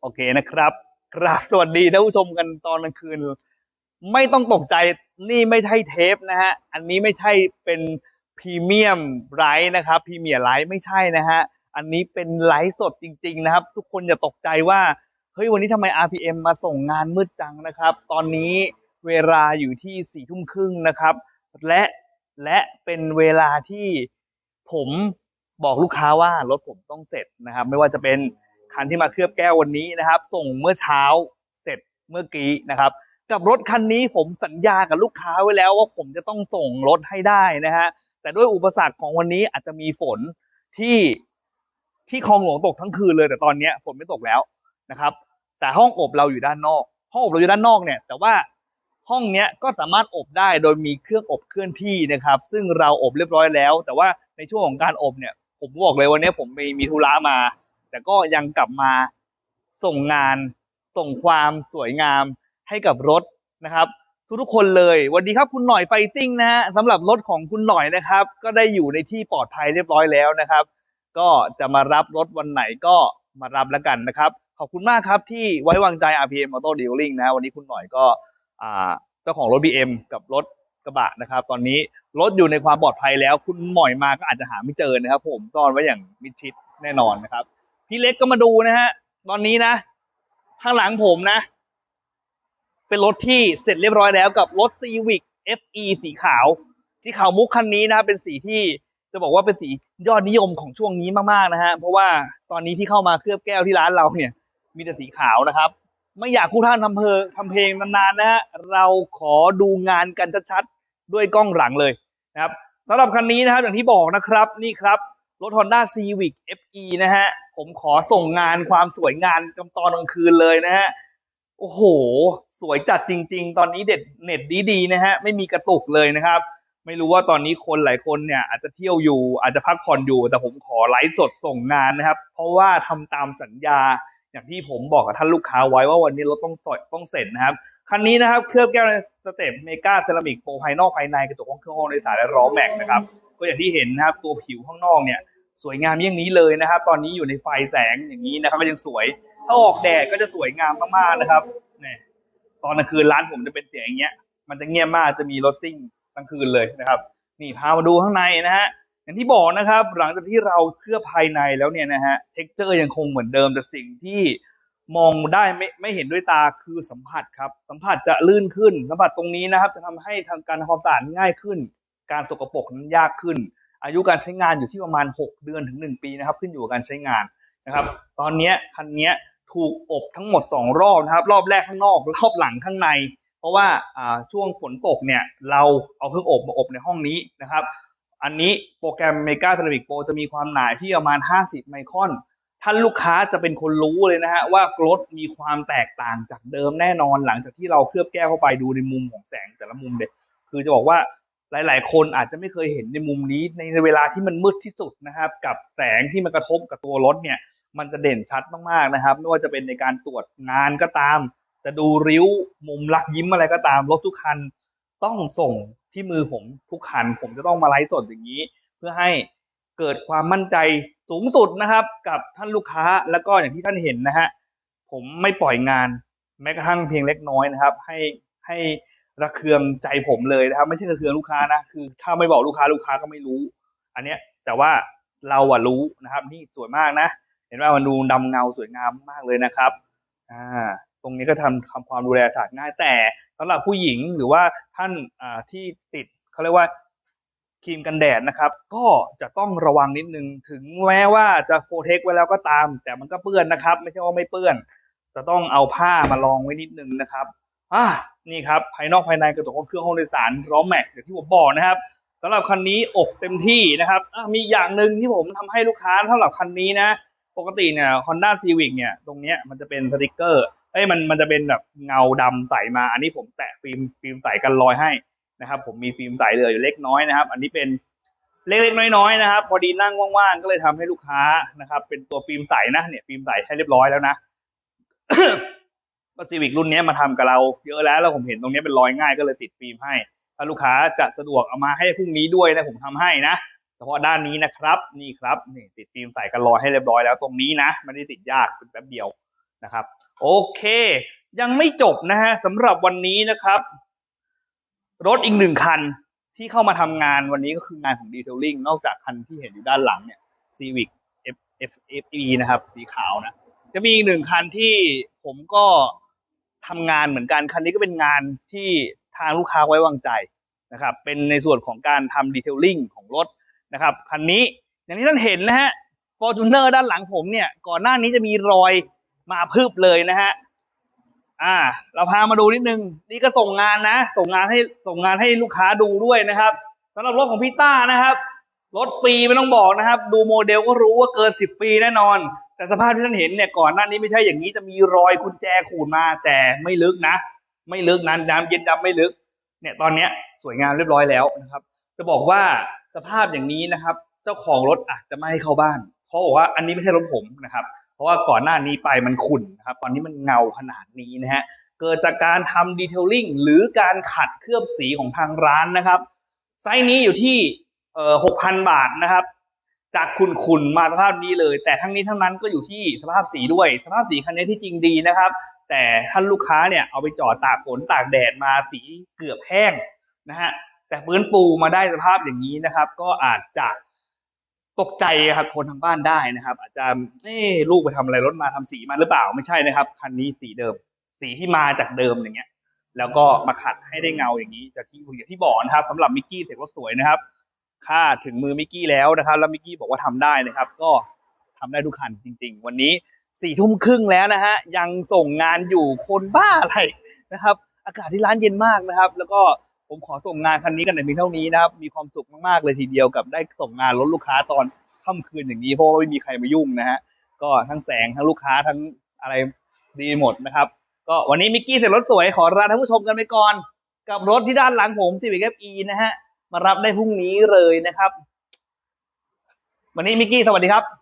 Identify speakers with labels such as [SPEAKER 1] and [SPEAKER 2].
[SPEAKER 1] โอเคนะครับกราบสวัสดีท่านผู้ชมกันตอนกลางคืน ไม่ต้องตกใจนี่ไม่ใช่เทปนะฮะ อันนี้ไม่ใช่เป็นพรีเมียมไลฟ์นะครับพรีเมียร์ไลฟ์ไม่ใช่นะฮะ อันนี้เป็นไลฟ์สดจริง ๆ นะครับ ทุกคนอย่าตกใจว่าเฮ้ยวันนี้ทำไม RPM มาส่งงานมืดจังนะครับ ตอนนี้เวลาอยู่ที่สี่ทุ่มครึ่งนะครับ และและเป็นเวลาที่ผมบอกลูกค้าว่ารถผมต้องเสร็จนะครับ ไม่ว่าจะเป็น คันที่มาเคลือบแก้ววันนี้นะครับ ส่งเมื่อเช้าเสร็จเมื่อกี้นะครับ กับรถคันนี้ผมสัญญากับลูกค้าไว้แล้วว่าผมจะต้องส่งรถให้ได้นะฮะแต่ด้วยอุปสรรคของวันนี้อาจจะมีฝนที่ที่คลองหลวงตกทั้งคืนเลย แต่ตอนนี้ฝนไม่ตกแล้วนะครับ แต่ห้องอบเราอยู่ด้านนอก ห้องอบเราอยู่ด้านนอกเนี่ย แต่ว่าห้องเนี้ยก็สามารถอบได้โดยมีเครื่องอบเคลื่อนที่นะครับ ซึ่งเราอบเรียบร้อยแล้ว แต่ว่าในช่วงของการอบเนี่ย ผมบอกเลยวันนี้ผมมีมีธุระมา แต่ก็ยังกลับมาส่งงาน ส่งความสวยงามให้กับรถนะครับ ทุกๆคนเลยวัสดีครับคุณหน่อยไฟติ้งนะฮะสำหรับรถของคุณหน่อยนะครับ ก็ได้อยู่ในที่ปลอดภัยเรียบร้อยแล้วนะครับ ก็จะมารับรถวันไหนก็มารับแล้วกันนะครับ ขอบคุณมากครับที่ไว้วางใจ RPM Auto Dealing นะฮะวันนี้คุณหน่อยก็เจ้าของรถ BM กับรถกระบะนะครับ ตอนนี้รถอยู่ในความปลอดภัยแล้ว คุณหน่อยมาก็อาจจะหาไม่เจอนะครับ ผมซ่อนไว้อย่างมิดชิดแน่นอนนะครับ พี่เล็กก็มาดูนะฮะ ตอนนี้นะ ข้างหลังผมนะ เป็นรถที่เสร็จเรียบร้อยแล้วกับรถ Civic FE สีขาว สีขาวมุกคันนี้นะครับเป็นสีที่จะบอกว่าเป็นสียอดนิยมของช่วงนี้มากๆนะฮะ เพราะว่าตอนนี้ที่เข้ามาเคลือบแก้วที่ร้านเราเนี่ย มีแต่สีขาวนะครับ ไม่อยากคู่ท่านทำเพลงทำเพลงนานๆนะฮะ เราขอดูงานกันชัดๆด้วยกล้องหลังเลยนะครับสำหรับคันนี้นะครับอย่างที่บอกนะครับนี่ครับรถ Honda Civic FE นะฮะ ผมขอส่งงานความสวยงานกำตอนกลางคืนเลยนะฮะ โอ้โห สวยจัดจริง ๆ ตอนนี้เด็ดเน็ตดีๆนะฮะ ไม่มีกระตุกเลยนะครับ ไม่รู้ว่าตอนนี้คนหลายคนเนี่ยอาจจะเที่ยวอยู่ อาจจะพักผ่อนอยู่ แต่ผมขอไลฟ์สดส่งงานนะครับ เพราะว่าทำตามสัญญา อย่างที่ผมบอกกับท่านลูกค้าไว้ว่าวันนี้เรถต้องสดต้องเสร็จนะครับคันนี้นะครับเคลือบแก้วสเตปเมกาเซรามิกโปรภายนอกภายในกระจกห้องเครื่องห้องโดยสารและล้อแม็กนะครับก็อย่างที่เห็นนะครับตัวผิวข้างนอกเนี่ย สวยงามอย่างนี้เลยนะครับ ตอนนี้อยู่ในไฟแสงอย่างนี้นะครับก็ยังสวย ถ้าออกแดดก็จะสวยงามมากๆนะครับเนี่ยตอนกลางคืนร้านผมจะเป็นเสียงอย่างเงี้ย มันจะเงียบมากจะมีรถซิ่งกลางคืนเลยนะครับ นี่พามาดูข้างในนะฮะอย่างที่บอกนะครับ หลังจากที่เราเคลือบภายในแล้วเนี่ยนะฮะเท็กเจอร์ยังคงเหมือนเดิมแต่สิ่งที่มองได้ไม่ไม่เห็นด้วยตาคือสัมผัสครับ สัมผัสจะลื่นขึ้น สัมผัสตรงนี้นะครับ จะทำให้ทางการทำความสะอาดง่ายขึ้น การสกปรกนั้นยากขึ้น อายุการใช้งานอยู่ที่ประมาณ 6 เดือนถึง 1 ปีนะครับ ขึ้นอยู่กับการใช้งานนะครับ ตอนนี้คันนี้ถูกอบทั้งหมด 2 รอบนะครับ รอบแรกข้างนอก รอบหลังข้างใน เพราะว่าช่วงฝนตกเนี่ยเราเอาเครื่องอบมาอบในห้องนี้นะครับ อันนี้โปรแกรม Mega Ceramic Pro จะมีความหนาที่ประมาณ 50 ไมครอน ท่านลูกค้าจะเป็นคนรู้เลยนะฮะว่ารถมีความแตกต่างจากเดิมแน่นอนหลังจากที่เราเคลือบแก้วเข้าไปดูในมุมของแสงแต่ละมุมเด็กคือจะบอกว่า หลาย ๆ คนอาจจะไม่เคยเห็นในมุมนี้ในเวลาที่มันมืดที่สุดนะครับ กับแสงที่มันกระทบกับตัวรถเนี่ย มันจะเด่นชัดมาก ๆ นะครับ ไม่ว่าจะเป็นในการตรวจงานก็ตาม จะดูริ้วมุมลักยิ้มอะไรก็ตาม รถทุกคันต้องส่งที่มือผมทุกคัน ผมจะต้องมาไลฟ์สดอย่างนี้ เพื่อให้เกิดความมั่นใจสูงสุดนะครับ กับท่านลูกค้าแล้วก็อย่างที่ท่านเห็นนะฮะผมไม่ปล่อยงาน แม้กระทั่งเพียงเล็กน้อยนะครับ ให้ให้ ระเคืองใจผมเลยนะครับ ไม่ใช่ระเคืองลูกค้านะคือ ถ้าไม่บอกลูกค้าลูกค้าก็ไม่รู้ อันเนี้ยแต่ว่าเราอะรู้นะครับ นี่สวยมากนะ เห็นว่ามันดูดำเงาสวยงามมากเลยนะครับอ่าตรงนี้ก็ทำทำความดูแลสะอาดง่ายแต่สำหรับผู้หญิงหรือว่าท่านอ่าที่ติดเขาเรียกว่าครีมกันแดดนะครับ ก็จะต้องระวังนิดนึงถึงแม้ว่าจะโปรเทคไว้แล้วก็ตาม แต่มันก็เปื้อนนะครับ ไม่ใช่ว่าไม่เปื้อน จะต้องเอาผ้ามารองไว้นิดนึงนะครับ อ่านี่ครับภายนอกภายในกระจกเครื่องห้องโดยสารล้อแม็กอย่างที่ผมบอกนะครับสำหรับคันนี้อกเต็มที่นะครับมีอย่างหนึ่งที่ผมทำให้ลูกค้าสำหรับคันนี้นะ ปกติเนี่ย Honda Civic เนี่ย ตรงเนี้ยมันจะเป็นสติกเกอร์เอ้ยมันมันจะเป็นแบบเงาดำใสมา อันนี้ผมแตะฟิล์มฟิล์มใสกันรอยให้นะครับ ผมมีฟิล์มใสเหลืออยู่เล็กน้อยนะครับ อันนี้เป็นเล็กๆน้อยๆนะครับ พอดีนั่งว่างๆก็เลยทำให้ลูกค้านะครับ เป็นตัวฟิล์มใสนะเนี่ยฟิล์มใสให้เรียบร้อยแล้วนะ ก็ซีวิกรุ่นนี้มาทำกับเราเยอะแล้วแล้วผมเห็นตรงนี้เป็นรอยง่ายก็เลยติดฟิล์มให้ ถ้าลูกค้าจะสะดวกเอามาให้พรุ่งนี้ด้วยนะผมทำให้นะเฉพาะด้านนี้นะครับนี่ครับนี่ติดฟิล์มใส่กันรอยให้เรียบร้อยแล้วตรงนี้นะไม่ได้ติดยากเป็นแป๊บเดียวนะครับ โอเค ยังไม่จบนะฮะสำหรับวันนี้นะครับ รถอีกหนึ่งคันที่เข้ามาทำงานวันนี้ก็คืองานของดีเทลลิ่งนอกจากคันที่เห็นอยู่ด้านหลังเนี่ย Civic F F F E นะครับ สีขาวนะ จะมีอีกหนึ่งคันที่ผมก็ ทำงานเหมือนกันคันนี้ก็เป็นงานที่ทางลูกค้าไว้วางใจนะครับ เป็นในส่วนของการทำดีเทลลิ่งของรถนะครับคันนี้อย่างที่ท่านเห็นนะฮะฟอร์จูเนอร์ด้านหลังผมเนี่ย ก่อนหน้านี้จะมีรอยมาพึบเลยนะฮะอ่า เราพามาดูนิดนึง นี่ก็ส่งงานนะ ส่งงานให้ส่งงานให้ลูกค้าดูด้วยนะครับสำหรับรถของพี่ต้านะครับ รถปีไม่ต้องบอกนะครับ ดูโมเดลก็รู้ว่าเกินสิบปีแน่นอน แต่สภาพที่ท่านเห็นเนี่ยก่อนหน้านี้ไม่ใช่อย่างนี้จะมีรอยกุญแจขูดมาแต่ไม่ลึกนะ ไม่ลึกนะน้ำเย็นดำไม่ลึก เนี่ยตอนเนี้ยสวยงามเรียบร้อยแล้วนะครับ จะบอกว่าสภาพอย่างนี้นะครับ เจ้าของรถอาจจะไม่ให้เข้าบ้าน เพราะบอกว่าอันนี้ไม่ใช่รถผมนะครับ เพราะว่าก่อนหน้านี้ไปมันขุ่นนะครับ ตอนนี้มันเงาขนาดนี้นะฮะเกิดจากการทำดีเทลลิ่งหรือการขัดเคลือบสีของทางร้านนะครับ ไซส์นี้อยู่ที่หกพันบาทนะครับ จากขุ่นๆมาสภาพนี้เลย แต่ทั้งนี้ทั้งนั้นก็อยู่ที่สภาพสีด้วย สภาพสีคันนี้ที่จริงดีนะครับ แต่ท่านลูกค้าเนี่ยเอาไปจอดตากฝนตากแดดมาสีเกือบแห้งนะฮะแต่พื้นปูมาได้สภาพอย่างนี้นะครับ ก็อาจจะตกใจครับคนทางบ้านได้นะครับ อาจจะเอ๊ลูกไปทำอะไรรถมาทำสีมาหรือเปล่าไม่ใช่นะครับคันนี้สีเดิม สีที่มาจากเดิมอย่างเงี้ย แล้วก็มาขัดให้ได้เงาอย่างนี้จากที่อย่างที่บอกนะครับสำหรับมิกกี้เสร็จว่าสวยนะครับ ค่าถึงมือมิกกี้แล้วนะครับ แล้วมิกกี้บอกว่าทำได้นะครับ ก็ทำได้ทุกคันจริง ๆ วันนี้สี่ทุ่มครึ่งแล้วนะฮะยังส่งงานอยู่คนบ้าอะไรนะครับ อากาศที่ร้านเย็นมากนะครับ แล้วก็ผมขอส่งงานคันนี้กันในเพียงเท่านี้นะครับ มีความสุขมากๆเลยทีเดียวกับได้ส่งงานรถลูกค้าตอนค่ำคืนอย่างนี้เพราะว่าไม่มีใครมายุ่งนะฮะก็ทั้งแสงทั้งลูกค้าทั้งอะไรดีหมดนะครับ ก็วันนี้มิกกี้เสร็จรถสวยขอลาท่านผู้ชมกันไปก่อน กับรถที่ด้านหลังผม Civic FE นะฮะ มารับได้พรุ่งนี้เลยนะครับ วันนี้มิกกี้สวัสดีครับ